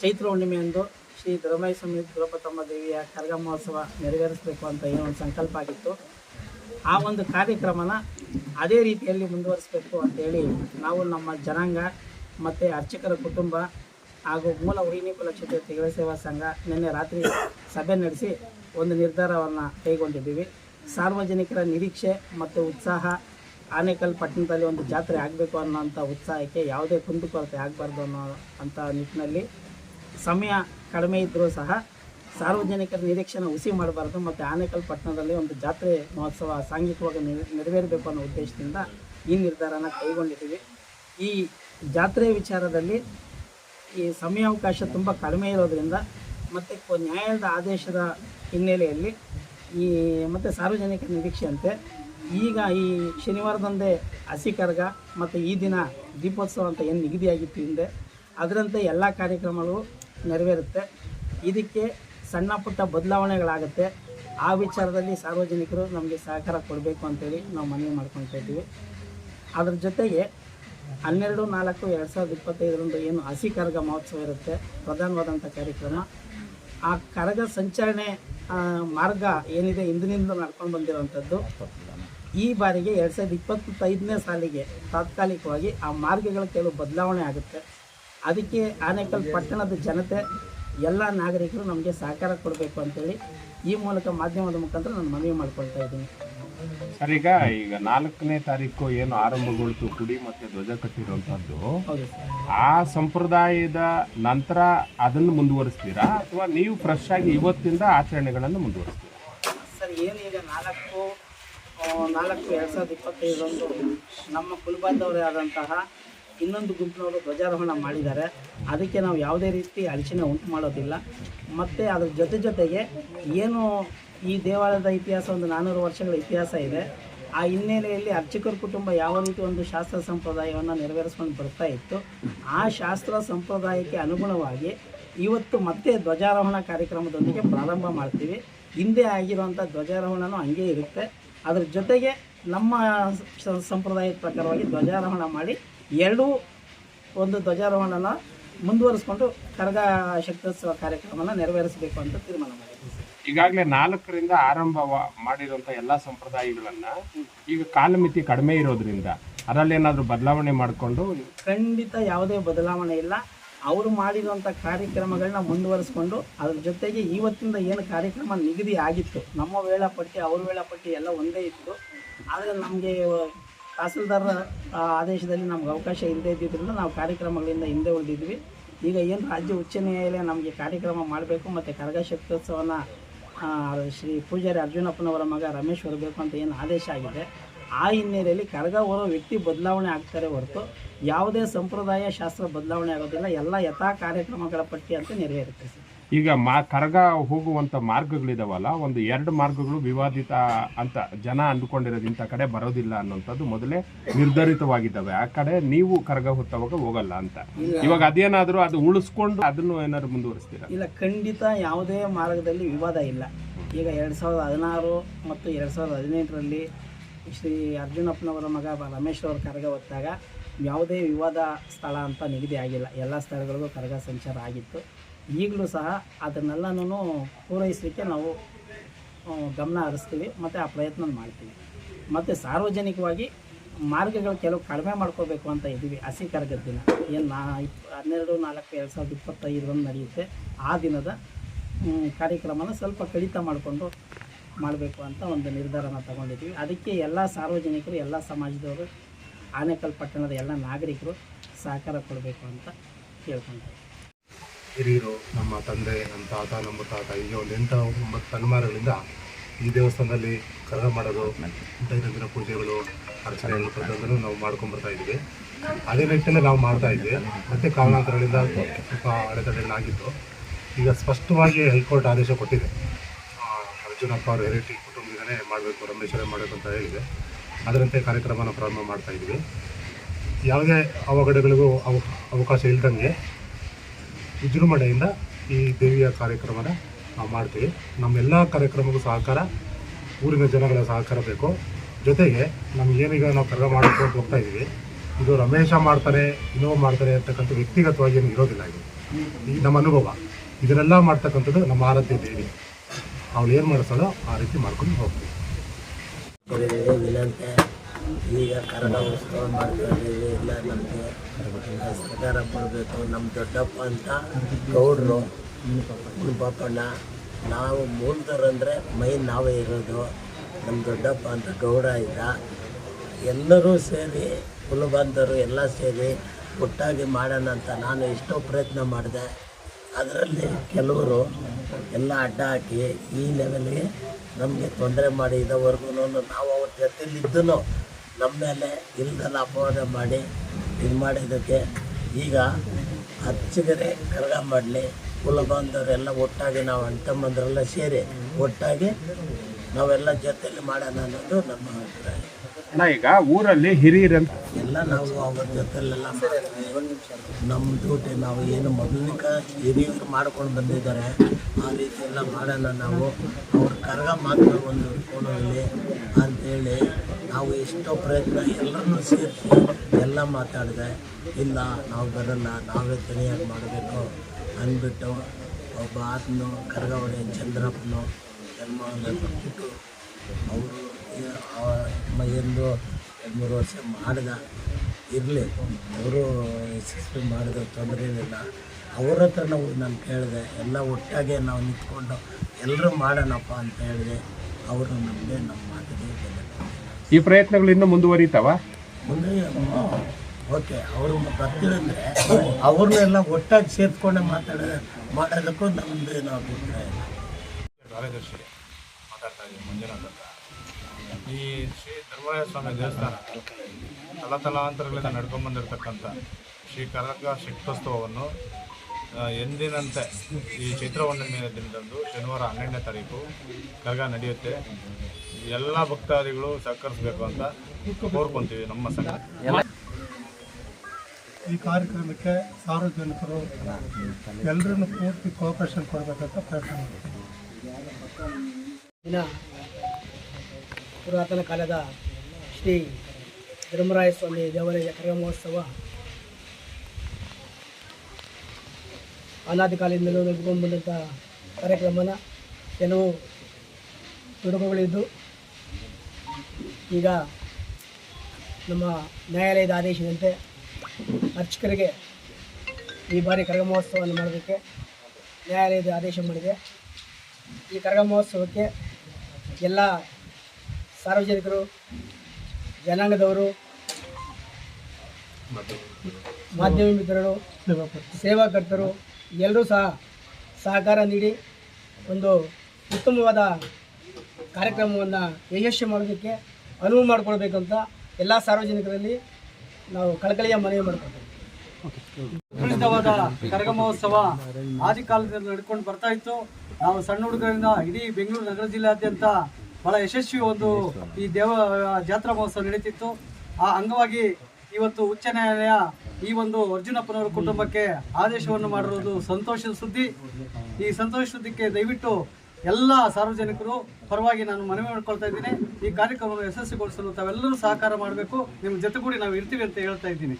ಚೈತ್ರ ಹುಣ್ಣಿಮೆಯಂದು ಶ್ರೀ ಧರ್ಮೈ ಸ್ವಾಮಿ ದ್ರೌಪದಮ್ಮ ದೇವಿಯ ಕರಗ ಮಹೋತ್ಸವ ನೆರವೇರಿಸಬೇಕು ಅಂತ ಏನೋ ಒಂದು ಸಂಕಲ್ಪ ಆಗಿತ್ತು. ಆ ಒಂದು ಕಾರ್ಯಕ್ರಮನ ಅದೇ ರೀತಿಯಲ್ಲಿ ಮುಂದುವರಿಸಬೇಕು ಅಂತೇಳಿ ನಾವು ನಮ್ಮ ಜನಾಂಗ ಮತ್ತು ಅರ್ಚಕರ ಕುಟುಂಬ ಹಾಗೂ ಮೂಲ ಉಳಿನಿ ಕುಲಕ್ಷೇತ್ರ ತಿಗಳ ಸೇವಾ ಸಂಘ ನಿನ್ನೆ ರಾತ್ರಿ ಸಭೆ ನಡೆಸಿ ಒಂದು ನಿರ್ಧಾರವನ್ನು ಕೈಗೊಂಡಿದ್ದೀವಿ. ಸಾರ್ವಜನಿಕರ ನಿರೀಕ್ಷೆ ಮತ್ತು ಉತ್ಸಾಹ ಆನೇಕಲ್ ಪಟ್ಟಣದಲ್ಲಿ ಒಂದು ಜಾತ್ರೆ ಆಗಬೇಕು ಅನ್ನೋಂಥ ಉತ್ಸಾಹಕ್ಕೆ ಯಾವುದೇ ಕುಂದುಕೊರತೆ ಆಗಬಾರ್ದು ಅನ್ನೋ ಅಂಥ ನಿಟ್ಟಿನಲ್ಲಿ ಸಮಯ ಕಡಿಮೆ ಇದ್ದರೂ ಸಹ ಸಾರ್ವಜನಿಕರ ನಿರೀಕ್ಷೆನ ಹುಸಿ ಮಾಡಬಾರ್ದು ಮತ್ತು ಆನೇಕಲ್ ಪಟ್ಟಣದಲ್ಲಿ ಒಂದು ಜಾತ್ರೆ ಮಹೋತ್ಸವ ಸಾಂಘಿಕವಾಗಿ ನೆರ- ನೆರವೇರಬೇಕು ಅನ್ನೋ ಉದ್ದೇಶದಿಂದ ಈ ನಿರ್ಧಾರನ ಕೈಗೊಂಡಿದ್ದೀವಿ. ಈ ಜಾತ್ರೆ ವಿಚಾರದಲ್ಲಿ ಈ ಸಮಯಾವಕಾಶ ತುಂಬ ಕಡಿಮೆ ಇರೋದರಿಂದ ಮತ್ತು ನ್ಯಾಯಾಲಯದ ಆದೇಶದ ಹಿನ್ನೆಲೆಯಲ್ಲಿ ಈ ಮತ್ತು ಸಾರ್ವಜನಿಕ ನಿರೀಕ್ಷೆಯಂತೆ ಈಗ ಈ ಶನಿವಾರದಂದೇ ಹಸಿ ಕರಗ ಮತ್ತು ಈ ದಿನ ದೀಪೋತ್ಸವ ಅಂತ ಏನು ನಿಗದಿಯಾಗಿತ್ತು ಹಿಂದೆ, ಅದರಂತೆ ಎಲ್ಲ ಕಾರ್ಯಕ್ರಮಗಳು ನೆರವೇರುತ್ತೆ. ಇದಕ್ಕೆ ಸಣ್ಣ ಪುಟ್ಟ ಬದಲಾವಣೆಗಳಾಗುತ್ತೆ. ಆ ವಿಚಾರದಲ್ಲಿ ಸಾರ್ವಜನಿಕರು ನಮಗೆ ಸಹಕಾರ ಕೊಡಬೇಕು ಅಂತೇಳಿ ನಾವು ಮನವಿ ಮಾಡ್ಕೊತಾ ಇದ್ದೀವಿ. ಅದ್ರ ಜೊತೆಗೆ ಹನ್ನೆರಡು, ನಾಲ್ಕು, ಎರಡು ಸಾವಿರದ ಇಪ್ಪತ್ತೈದರಂದು ಏನು ಹಸಿ ಕರಗ ಮಹೋತ್ಸವ ಇರುತ್ತೆ, ಪ್ರಧಾನವಾದಂಥ ಕಾರ್ಯಕ್ರಮ. ಆ ಕರಗ ಸಂಚರಣೆ ಮಾರ್ಗ ಏನಿದೆ ಇಂದಿನಿಂದ ನಡ್ಕೊಂಡು ಬಂದಿರುವಂಥದ್ದು. ಈ ಬಾರಿಗೆ ಎರಡು ಸಾವಿರದ ಇಪ್ಪತ್ತೈದನೇ ಸಾಲಿಗೆ ತಾತ್ಕಾಲಿಕವಾಗಿ ಆ ಮಾರ್ಗಗಳ ಕೆಲವು ಬದಲಾವಣೆ ಆಗುತ್ತೆ. ಅದಕ್ಕೆ ಆನೇಕಲ್ ಪಟ್ಟಣದ ಜನತೆ ಎಲ್ಲ ನಾಗರಿಕರು ನಮಗೆ ಸಹಕಾರ ಕೊಡಬೇಕು ಅಂತೇಳಿ ಈ ಮೂಲಕ ಮಾಧ್ಯಮದ ಮುಖಾಂತರ ನಾನು ಮನವಿ ಮಾಡ್ಕೊಳ್ತಾ ಇದ್ದೀನಿ. ಸರ್ ಈಗ ಈಗ ನಾಲ್ಕನೇ ತಾರೀಕು ಏನು ಆರಂಭಗೊಳ್ತು ಕುಡಿ ಮತ್ತೆ ಧ್ವಜ ಕಟ್ಟಿರುವಂತದ್ದು ಆ ಸಂಪ್ರದಾಯದ ನಂತರ ಅದನ್ನು ಮುಂದುವರಿಸ್ತೀರಾ? ಅಥವಾ ನೀವು ಫ್ರೆಶ್ ಆಗಿ ಇವತ್ತಿಂದ ಆಚರಣೆಗಳನ್ನು ಮುಂದುವರಿಸ್ತೀರಾ? ಸರ್ ಏನು ಈಗ ನಾಲ್ಕು ನಾಲ್ಕು ಎರಡು ಸಾವಿರದ ಇಪ್ಪತ್ತೈದರಂದು ನಮ್ಮ ಕುಲಬಾಂಧವರೇ ಆದಂತಹ ಇನ್ನೊಂದು ಗುಂಪಿನವರು ಧ್ವಜಾರೋಹಣ ಮಾಡಿದ್ದಾರೆ. ಅದಕ್ಕೆ ನಾವು ಯಾವುದೇ ರೀತಿ ಅಡಚಣೆ ಉಂಟು ಮಾಡೋದಿಲ್ಲ. ಮತ್ತು ಅದ್ರ ಜೊತೆ ಜೊತೆಗೆ ಏನು ಈ ದೇವಾಲಯದ ಇತಿಹಾಸ ಒಂದು ನಾನ್ನೂರು ವರ್ಷಗಳ ಇತಿಹಾಸ ಇದೆ. ಆ ಹಿನ್ನೆಲೆಯಲ್ಲಿ ಅರ್ಚಕರ ಕುಟುಂಬ ಯಾವ ರೀತಿ ಒಂದು ಶಾಸ್ತ್ರ ಸಂಪ್ರದಾಯವನ್ನು ನೆರವೇರಿಸ್ಕೊಂಡು ಬರ್ತಾ ಇತ್ತು, ಆ ಶಾಸ್ತ್ರ ಸಂಪ್ರದಾಯಕ್ಕೆ ಅನುಗುಣವಾಗಿ ಇವತ್ತು ಮತ್ತೆ ಧ್ವಜಾರೋಹಣ ಕಾರ್ಯಕ್ರಮದೊಂದಿಗೆ ಪ್ರಾರಂಭ ಮಾಡ್ತೀವಿ. ಹಿಂದೆ ಆಗಿರುವಂಥ ಧ್ವಜಾರೋಹಣನೂ ಹಂಗೆ ಇರುತ್ತೆ. ಅದ್ರ ಜೊತೆಗೆ ನಮ್ಮ ಸಂಪ್ರದಾಯದ ಪ್ರಕಾರವಾಗಿ ಧ್ವಜಾರೋಹಣ ಮಾಡಿ ಎರಡೂ ಒಂದು ಧ್ವಜಾರೋಹಣನ ಮುಂದುವರಿಸಿಕೊಂಡು ಕರಗ ಶಕ್ತೋತ್ಸವ ಕಾರ್ಯಕ್ರಮನ ನೆರವೇರಿಸಬೇಕು ಅಂತ ತೀರ್ಮಾನ ಮಾಡಿದ್ದೀವಿ ಈಗಾಗಲೇ ನಾಲ್ಕರಿಂದ ಆರಂಭ ಮಾಡಿರುವಂಥ ಎಲ್ಲ ಸಂಪ್ರದಾಯಗಳನ್ನು ಈಗ ಕಾಲಮಿತಿ ಕಡಿಮೆ ಇರೋದ್ರಿಂದ ಅದರಲ್ಲಿ ಏನಾದರೂ ಬದಲಾವಣೆ ಮಾಡಿಕೊಂಡು ಖಂಡಿತ ಯಾವುದೇ ಬದಲಾವಣೆ ಇಲ್ಲ. ಅವರು ಮಾಡಿರುವಂಥ ಕಾರ್ಯಕ್ರಮಗಳನ್ನ ಮುಂದುವರಿಸ್ಕೊಂಡು ಅದ್ರ ಜೊತೆಗೆ ಇವತ್ತಿಂದ ಏನು ಕಾರ್ಯಕ್ರಮ ನಿಗದಿ ಆಗಿತ್ತು ನಮ್ಮ ವೇಳಾಪಟ್ಟಿ ಅವ್ರ ವೇಳಾಪಟ್ಟಿ ಎಲ್ಲ ಒಂದೇ ಇತ್ತು. ಆದರೆ ನಮಗೆ ತಹಸೀಲ್ದಾರ್ ಆ, ಆದೇಶದಲ್ಲಿ ನಮ್ಗೆ ಅವಕಾಶ ಇಲ್ಲದೇ ಇದ್ದಿದ್ದರಿಂದ ನಾವು ಕಾರ್ಯಕ್ರಮಗಳಿಂದ ಹಿಂದೆ ಉಳಿದಿದ್ವಿ. ಈಗ ಏನು ರಾಜ್ಯ ಉಚ್ಚ ನ್ಯಾಯಾಲಯ ನಮಗೆ ಕಾರ್ಯಕ್ರಮ ಮಾಡಬೇಕು ಮತ್ತು ಕರಗ ಶಕ್ತೋತ್ಸವನ ಶ್ರೀ ಪೂಜಾರಿ ಅರ್ಜುನಪ್ಪನವರ ಮಗ ರಮೇಶ್ ಬರಬೇಕು ಅಂತ ಏನು ಆದೇಶ ಆಗಿದೆ ಆ ಹಿನ್ನೆಲೆಯಲ್ಲಿ ಕರಗ ಹೊರೋ ವ್ಯಕ್ತಿ ಬದಲಾವಣೆ ಆಗ್ತಾರೆ ಹೊರತು ಯಾವುದೇ ಸಂಪ್ರದಾಯ ಶಾಸ್ತ್ರ ಬದಲಾವಣೆ ಆಗೋದಿಲ್ಲ. ಎಲ್ಲ ಯಥಾ ಕಾರ್ಯಕ್ರಮಗಳ ಪಟ್ಟಿ ಅಂತ ನೆರವೇರುತ್ತೆ ಸರ್. ಈಗ ಮಾ ಕರಗ ಹೋಗುವಂತ ಮಾರ್ಗಗಳಿದಾವಲ್ಲ ಒಂದು ಎರಡು ಮಾರ್ಗಗಳು ವಿವಾದಿತ ಅಂತ ಜನ ಅಂದ್ಕೊಂಡಿರೋದು ಇಂಥ ಕಡೆ ಬರೋದಿಲ್ಲ ಅನ್ನೋಂಥದ್ದು ಮೊದಲೇ ನಿರ್ಧರಿತವಾಗಿದ್ದಾವೆ. ಆ ಕಡೆ ನೀವು ಕರಗ ಹೊತ್ತವಾಗ ಹೋಗಲ್ಲ ಅಂತ. ಇವಾಗ ಅದೇನಾದರೂ ಅದು ಉಳಿಸ್ಕೊಂಡು ಅದನ್ನು ಏನಾದ್ರು ಮುಂದುವರಿಸ್ತೀರಾ? ಇಲ್ಲ ಖಂಡಿತ ಯಾವುದೇ ಮಾರ್ಗದಲ್ಲಿ ವಿವಾದ ಇಲ್ಲ. ಈಗ ಎರಡು ಸಾವಿರದ ಹದಿನಾರು ಮತ್ತು ಎರಡು ಸಾವಿರದ ಹದಿನೆಂಟರಲ್ಲಿ ಶ್ರೀ ಅರ್ಜುನಪ್ಪನವರ ಮಗ ರಮೇಶ್ ಅವರು ಕರಗ ಹೊತ್ತಾಗ ಯಾವುದೇ ವಿವಾದ ಸ್ಥಳ ಅಂತ ನಿಗದಿ ಆಗಿಲ್ಲ. ಎಲ್ಲ ಸ್ಥಳಗಳಿಗೂ ಕರಗ ಸಂಚಾರ ಆಗಿತ್ತು. ಈಗಲೂ ಸಹ ಅದನ್ನೆಲ್ಲನೂ ಪೂರೈಸಲಿಕ್ಕೆ ನಾವು ಗಮನ ಹರಿಸ್ತೀವಿ, ಮತ್ತು ಆ ಪ್ರಯತ್ನ ಮಾಡ್ತೀವಿ. ಮತ್ತು ಸಾರ್ವಜನಿಕವಾಗಿ ಮಾರ್ಗಗಳು ಕೆಲವು ಕಡಿಮೆ ಮಾಡ್ಕೋಬೇಕು ಅಂತ ಇದ್ದೀವಿ, ಹಸಿ ಕರಗದ ದಿನ. ಏನು ನಾ ಇಪ್ ಹನ್ನೆರಡು, ನಾಲ್ಕು, ಎರಡು ಸಾವಿರದ ಇಪ್ಪತ್ತೈದರಂದು ನಡೆಯುತ್ತೆ. ಆ ದಿನದ ಕಾರ್ಯಕ್ರಮನ ಸ್ವಲ್ಪ ಕಡಿತ ಮಾಡಿಕೊಂಡು ಮಾಡಬೇಕು ಅಂತ ಒಂದು ನಿರ್ಧಾರನ ತಗೊಂಡಿದ್ವಿ ಅದಕ್ಕೆ ಎಲ್ಲ ಸಾರ್ವಜನಿಕರು, ಎಲ್ಲ ಸಮಾಜದವರು, ಆನೇಕಲ್ ಪಟ್ಟಣದ ಎಲ್ಲ ನಾಗರಿಕರು ಸಹಕಾರ ಕೊಡಬೇಕು ಅಂತ ಕೇಳ್ಕೊಂತಾರೆ ಹಿರಿಯರು, ನಮ್ಮ ತಂದೆ, ನಮ್ಮ ತಾತ ನಮ್ಮ ತಾತ ಈಗ ಒಂದು ಎಂಟು ಒಂಬತ್ತು ತಲೆಮಾರುಗಳಿಂದ ಈ ದೇವಸ್ಥಾನದಲ್ಲಿ ಕರಗ ಮಾಡೋದು, ದೈನಂದಿನ ಪೂಜೆಗಳು, ಅರ್ಚನೆಗಳು ಪ್ರತಿಯೊಂದನ್ನು ನಾವು ಮಾಡ್ಕೊಂಡು ಬರ್ತಾ ಇದ್ದೀವಿ. ಅದೇ ನಿಟ್ಟಿನಲ್ಲಿ ನಾವು ಮಾಡ್ತಾ ಇದ್ವಿ. ಮತ್ತೆ ಕಾರಣಾಂತರಗಳಿಂದ ಸ್ವಲ್ಪ ಅಡೆತಡೆಗಳಾಗಿತ್ತು. ಈಗ ಸ್ಪಷ್ಟವಾಗಿ ಹೈಕೋರ್ಟ್ ಆದೇಶ ಕೊಟ್ಟಿದೆ. ಅರ್ಜುನಪ್ಪ ಅವರು ಹೆರಿಟಿ ಕುಟುಂಬದಿಂದನೇ ಮಾಡಬೇಕು ರಮೇಶ್ವರ ಮಾಡಬೇಕು ಅಂತ ಹೇಳಿದೆ. ಅದರಂತೆ ಕಾರ್ಯಕ್ರಮನ ಪ್ರಾರಂಭ ಮಾಡ್ತಾ ಇದ್ದೀವಿ. ಯಾವುದೇ ಅವಘಡಗಳಿಗೂ ಅವ, ಅವಕಾಶ ಇಲ್ದಂಗೆ ವಿಜೃಂಭಣೆಯಿಂದ ಈ ದೇವಿಯ ಕಾರ್ಯಕ್ರಮನ ನಾವು ಮಾಡ್ತೀವಿ. ನಮ್ಮೆಲ್ಲ ಕಾರ್ಯಕ್ರಮಕ್ಕೂ ಸಹಕಾರ, ಊರಿನ ಜನಗಳ ಸಹಕಾರ ಬೇಕು. ಜೊತೆಗೆ ನಮಗೇನೀಗ ನಾವು ಕರ್ಗ ಮಾಡಬೇಕು ಅಂತ ಹೋಗ್ತಾ ಇದ್ದೀವಿ. ಇದು ರಮೇಶ ಮಾಡ್ತಾರೆ ಇನ್ನೋ ಮಾಡ್ತಾರೆ ಅಂತಕ್ಕಂಥ ವ್ಯಕ್ತಿಗತವಾಗಿ ಏನು ಇರೋದಿಲ್ಲ ಇದು. ಈ ನಮ್ಮ ಅನುಭವ. ಇದನ್ನೆಲ್ಲ ಮಾಡ್ತಕ್ಕಂಥದ್ದು ನಮ್ಮ ಆರಾಧ್ಯ ದೇವಿ. ಅವಳು ಏನು ಮಾಡಿಸ್ತಾಳೋ ಆ ರೀತಿ ಮಾಡ್ಕೊಂಡು ಹೋಗ್ತೀವಿ. ಈಗ ಕನ್ನಡ ಉತ್ಸವ ಮಾಡ್ತಾ ಇದ್ದೀವಿ ಇಲ್ಲ ನಮಗೆ ಸಹಕಾರ ಕೊಡಬೇಕು ನಮ್ಮ ದೊಡ್ಡಪ್ಪ ಅಂತ ಗೌಡ್ರು ಪಾಪಣ್ಣ ನಾವು ಮೂಲದವ್ರಂದರೆ ಮೈ ನಾವೇ ಇರೋದು ನಮ್ಮ ದೊಡ್ಡಪ್ಪ ಅಂತ ಗೌಡ ಇದ್ದ ಎಲ್ಲರೂ ಸೇರಿ, ಕುಲಬಂಧರು ಎಲ್ಲ ಸೇರಿ ಒಟ್ಟಾಗಿ ಮಾಡೋಣ ಅಂತ ನಾನು ಎಷ್ಟೋ ಪ್ರಯತ್ನ ಮಾಡಿದೆ. ಅದರಲ್ಲಿ ಕೆಲವರು ಎಲ್ಲ ಅಡ್ಡ ಹಾಕಿ ಈ ಲೆವೆಲ್ಗೆ ನಮಗೆ ತೊಂದರೆ ಮಾಡಿ ಇದುವರೆಗೂ ನಾವು ಅವ್ರ ಜೊತೆಲಿದ್ದೂ ನಮ್ಮ ಮೇಲೆ ಇಲ್ದಲ್ಲ ಅಪವಾದ ಮಾಡಿ ಇದು ಮಾಡಿದ್ದಕ್ಕೆ ಈಗ ಹಚ್ಚಿದರೆ ಕರಗ ಮಾಡಲಿ, ಕುಲ ಬಾಂಧವರೆಲ್ಲ ಒಟ್ಟಾಗಿ ನಾವು ಅಣ್ತಮ್ಮಂದ್ರೆಲ್ಲ ಸೇರಿ ಒಟ್ಟಾಗಿ ನಾವೆಲ್ಲ ಜೊತೆಯಲ್ಲಿ ಮಾಡೋಣ ಅನ್ನೋದು ನಮ್ಮ ಅಭಿಪ್ರಾಯ. ಅಣ್ಣ ಈಗ ಊರಲ್ಲಿ ಹಿರಿಯರಂತ ಎಲ್ಲ ನಾವು ಅವ್ರ ಜೊತೆಲೆಲ್ಲ ನಮ್ಮ ಜೊತೆ ನಾವು ಏನು ಮೊದಲಿಕ ಹಿರಿಯರು ಮಾಡ್ಕೊಂಡು ಬಂದಿದ್ದಾರೆ, ಆ ರೀತಿ ಎಲ್ಲ ಮಾಡೋಣ ನಾವು. ಅವ್ರ ಕರಗ ಮಾತ್ರ ಒಂದು ಕೋಣದಲ್ಲಿ ಅಂತೇಳಿ ನಾವು ಎಷ್ಟೋ ಪ್ರಯತ್ನ ಎಲ್ಲರನ್ನೂ ಸೇರಿಸಿ ಎಲ್ಲ ಮಾತಾಡಿದೆ. ಇಲ್ಲ, ನಾವು ಬರಲ್ಲ, ನಾವೇ ತನಿಯಾಗಿ ಮಾಡಬೇಕು ಅಂದ್ಬಿಟ್ಟು ಒಬ್ಬ ಆತನು ಕರಗ ಒಡೆಯ ಚಂದ್ರಪ್ಪನು ಜನ್ಮ ಅವರು ಎಂದು ಎರಡು ಮೂರು ವರ್ಷ ಮಾಡಿದ ಇರಲಿ ಅವರು ಯಶಸ್ವಿ ಮಾಡಿದ ತೊಂದರೆ ಏನಿಲ್ಲ. ಅವ್ರ ಹತ್ರ ನಾವು ನಾನು ಕೇಳಿದೆ ಎಲ್ಲ ಒಟ್ಟಾಗೆ ನಾವು ನಿಂತ್ಕೊಂಡು ಎಲ್ಲರೂ ಮಾಡೋಣಪ್ಪ ಅಂತ ಹೇಳಿದೆ. ಅವರು ನಮಗೆ ನಮ್ಮ ಮಾತಿಗೆ ಬೆಲೆ ಈ ಪ್ರಯತ್ನಗಳು ಇನ್ನೂ ಮುಂದುವರಿತಾವ? ಮುಂದೆ ಓಕೆ ಅವರು ಬರ್ತೀವಿ ಅಂದರೆ ಅವ್ರನ್ನೆಲ್ಲ ಒಟ್ಟಾಗಿ ಸೇರ್ಕೊಂಡು ಮಾತಾಡ ಮಾಡೋದಕ್ಕೂ ನಮ್ದು ಏನೋ ಅಭಿಪ್ರಾಯ ಇಲ್ಲ. ಕಾರ್ಯದರ್ಶಿ ಮಾತಾಡ್ತಾ ಇದ್ದೀನಿ ಮಂಜುನಾಥ್ ಅಂತ ಈ ಶ್ರೀ ಧರ್ಮರಾಯ ಸ್ವಾಮಿ ದೇವಸ್ಥಾನ ತಲತಲಾಂತರಗಳಿಂದ ನಡ್ಕೊಂಡ್ಬಂದಿರತಕ್ಕಂಥ ಶ್ರೀ ಕರಕ ಶಕ್ತೋತ್ಸವವನ್ನು ಎಂದಿನಂತೆ ಈ ಚೈತ್ರ ಹುಣ್ಣಿಮೆಯ ದಿನದಂದು ಶನಿವಾರ ಹನ್ನೆರಡನೇ ತಾರೀಕು ಕರಗ ನಡೆಯುತ್ತೆ. ಎಲ್ಲ ಭಕ್ತಾದಿಗಳು ಸಹಕರಿಸಬೇಕು ಅಂತ ಕೋರ್ಕೊಂತೀವಿ ನಮ್ಮ ಸಂಘ. ಈ ಕಾರ್ಯಕ್ರಮಕ್ಕೆ ಸಾರ್ವಜನಿಕರು ಎಲ್ಲರನ್ನು ಪೂರ್ತಿ ಕೋಪರೇಷನ್ ಕೊಡಬೇಕಂತ ಪ್ರಯತ್ನ ಮಾಡ್ತೀವಿ. ಪುರಾತನ ಕಾಲದ ಶ್ರೀ ಧರ್ಮರಾಯ ಸ್ವಾಮಿ ದೇವಾಲಯದ ಕರಗ ಮಹೋತ್ಸವ ಅನಾದಿ ಕಾಲದಿಂದಲೂ ನಡೆದುಕೊಂಡು ಬಂದಂಥ ಕಾರ್ಯಕ್ರಮನ ಕೆಲವು ತೊಡಕುಗಳಿದ್ದು, ಈಗ ನಮ್ಮ ನ್ಯಾಯಾಲಯದ ಆದೇಶದಂತೆ ಅರ್ಚಕರಿಗೆ ಈ ಬಾರಿ ಕರಗ ಮಹೋತ್ಸವವನ್ನು ಮಾಡೋದಕ್ಕೆ ನ್ಯಾಯಾಲಯದ ಆದೇಶ ಮಾಡಿದೆ. ಈ ಕರಗ ಮಹೋತ್ಸವಕ್ಕೆ ಎಲ್ಲ ಸಾರ್ವಜನಿಕರು, ಜನಾಂಗದವರು ಮಾಧ್ಯಮ ಮಿತ್ರರು ಸೇವಾಕರ್ತರು, ಎಲ್ಲರೂ ಸಹ ಸಹಕಾರ ನೀಡಿ ಒಂದು ಉತ್ತಮವಾದ ಕಾರ್ಯಕ್ರಮವನ್ನು ಯಶಸ್ವಿ ಮಾಡೋದಕ್ಕೆ ಅನುವು ಮಾಡಿಕೊಳ್ಬೇಕಂತ ಎಲ್ಲ ಸಾರ್ವಜನಿಕರಲ್ಲಿ ನಾವು ಕಳಕಳಿಯ ಮನವಿ ಮಾಡ್ಕೊಳ್ತೀವಿ. ಪ್ರಸಿದ್ಧವಾದ ಕರಗ ಮಹೋತ್ಸವ ಆದಿ ಕಾಲದಿಂದ ನಡ್ಕೊಂಡು ಬರ್ತಾ ಇತ್ತು. ನಾವು ಸಣ್ಣ ಹುಡುಗರಿಂದ ಇಡೀ ಬೆಂಗಳೂರು ನಗರ ಜಿಲ್ಲೆಯಾದ್ಯಂತ ಬಹಳ ಯಶಸ್ವಿ ಒಂದು ಈ ದೇವ ಜಾತ್ರಾ ಮಹೋತ್ಸವ ನಡೀತಿತ್ತು. ಆ ಅಂಗವಾಗಿ ಇವತ್ತು ಉಚ್ಚ ನ್ಯಾಯಾಲಯ ಈ ಒಂದು ಅರ್ಜುನಪ್ಪನವರ ಕುಟುಂಬಕ್ಕೆ ಆದೇಶವನ್ನು ಮಾಡಿರುವುದು ಸಂತೋಷದ ಸುದ್ದಿ. ಈ ಸಂತೋಷ ಸುದ್ದಿಗೆ ದಯವಿಟ್ಟು ಎಲ್ಲ ಸಾರ್ವಜನಿಕರು ಪರವಾಗಿ ನಾನು ಮನವಿ ಮಾಡ್ಕೊಳ್ತಾ ಇದ್ದೀನಿ. ಈ ಕಾರ್ಯಕ್ರಮವನ್ನು ಯಶಸ್ವಿಗೊಳಿಸಲು ತಾವೆಲ್ಲರೂ ಸಹಕಾರ ಮಾಡಬೇಕು. ನಿಮ್ಮ ಜೊತೆಗೂಡಿ ನಾವು ಇರ್ತೀವಿ ಅಂತ ಹೇಳ್ತಾ ಇದ್ದೀನಿ.